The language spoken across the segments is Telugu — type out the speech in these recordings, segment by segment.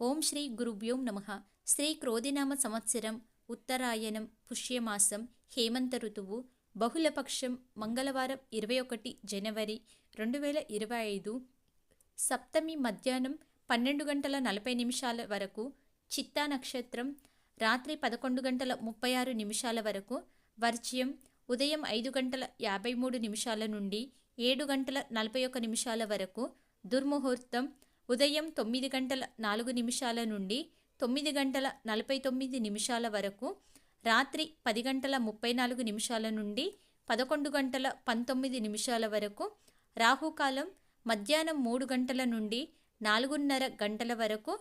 ఓం శ్రీ గురుభ్యోం నమ. శ్రీ క్రోధినామ సంవత్సరం ఉత్తరాయణం పుష్యమాసం హేమంత ఋతువు బహుళపక్షం మంగళవారం ఇరవై ఒకటి జనవరి రెండు వేల ఇరవై ఐదు సప్తమి మధ్యాహ్నం పన్నెండు గంటల నలభై నిమిషాల వరకు చిత్తా నక్షత్రం రాత్రి పదకొండు గంటల ముప్పై ఆరు నిమిషాల వరకు వర్జ్యం ఉదయం ఐదు గంటల యాభై మూడు నిమిషాల నుండి ఏడు గంటల నలభై ఒక్క నిమిషాల వరకు దుర్ముహూర్తం ఉదయం తొమ్మిది గంటల నాలుగు నిమిషాల నుండి తొమ్మిది గంటల నలభై తొమ్మిది నిమిషాల వరకు రాత్రి పది గంటల ముప్పై నాలుగు నిమిషాల నుండి పదకొండు గంటల పంతొమ్మిది నిమిషాల వరకు రాహుకాలం మధ్యాహ్నం మూడు గంటల నుండి నాలుగున్నర గంటల వరకు.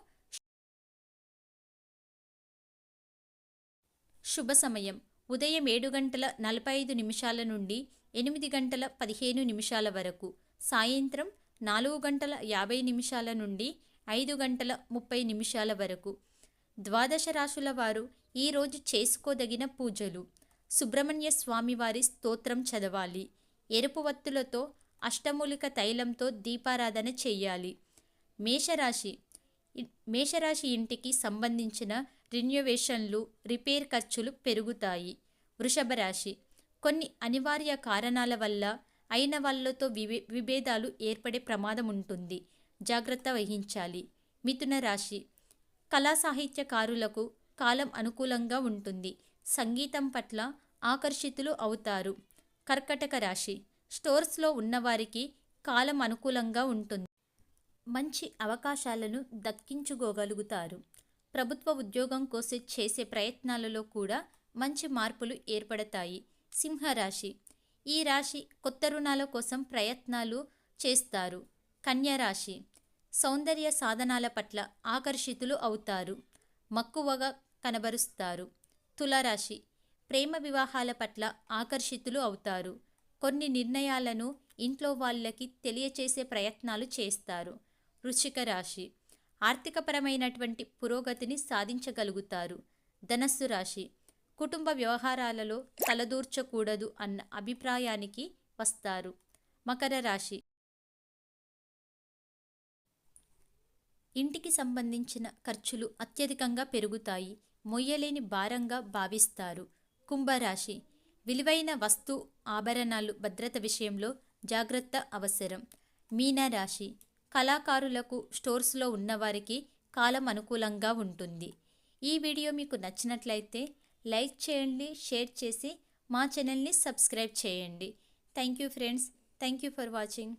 శుభ సమయం. ఉదయం ఏడు గంటల నలభై ఐదు నిమిషాల నుండి ఎనిమిది గంటల పదిహేను నిమిషాల వరకు సాయంత్రం నాలుగు గంటల యాభై నిమిషాల నుండి ఐదు గంటల ముప్పై నిమిషాల వరకు. ద్వాదశ రాశుల వారు ఈరోజు చేసుకోదగిన పూజలు. సుబ్రహ్మణ్య స్వామి వారి స్తోత్రం చదవాలి. ఎరుపు వత్తులతో అష్టమూలిక తైలంతో దీపారాధన చెయ్యాలి మేషరాశి మేషరాశి ఇంటికి సంబంధించిన రిన్యువేషన్లు రిపేర్ ఖర్చులు పెరుగుతాయి. వృషభ రాశి కొన్ని అనివార్య కారణాల వల్ల అయిన వాళ్ళతో వివే విభేదాలు ఏర్పడే ప్రమాదం ఉంటుంది జాగ్రత్త వహించాలి. మిథున రాశి. కళా సాహిత్యకారులకు కాలం అనుకూలంగా ఉంటుంది. సంగీతం పట్ల ఆకర్షితులు అవుతారు. కర్కటక రాశి. స్టోర్స్లో ఉన్నవారికి కాలం అనుకూలంగా ఉంటుంది. మంచి అవకాశాలను దక్కించుకోగలుగుతారు. ప్రభుత్వ ఉద్యోగం కోసం చేసే ప్రయత్నాలలో కూడా మంచి మార్పులు ఏర్పడతాయి. సింహరాశి. ఈ రాశి కొత్త రుణాల కోసం ప్రయత్నాలు చేస్తారు. కన్య రాశి సౌందర్య సాధనాల పట్ల ఆకర్షితులు అవుతారు. మక్కువగా కనబరుస్తారు. తులరాశి ప్రేమ వివాహాల పట్ల ఆకర్షితులు అవుతారు. కొన్ని నిర్ణయాలను ఇంట్లో వాళ్ళకి తెలియచేసే ప్రయత్నాలు చేస్తారు. వృశ్చిక రాశి ఆర్థికపరమైనటువంటి పురోగతిని సాధించగలుగుతారు. ధనస్సు రాశి కుటుంబ వ్యవహారాలలో తలదూర్చకూడదు అన్న అభిప్రాయానికి వస్తారు. మకర రాశి. ఇంటికి సంబంధించిన ఖర్చులు అత్యధికంగా పెరుగుతాయి. మొయ్యలేని భారంగా భావిస్తారు. కుంభరాశి. విలువైన వస్తు ఆభరణాలు భద్రత విషయంలో జాగ్రత్త అవసరం. మీనరాశి. కళాకారులకు స్టోర్స్లో ఉన్నవారికి కాలం అనుకూలంగా ఉంటుంది. ఈ వీడియో మీకు నచ్చినట్లయితే లైక్ చేయండి షేర్ చేసి మా ఛానల్ని సబ్స్క్రైబ్ చేయండి. Thank you friends thank you for watching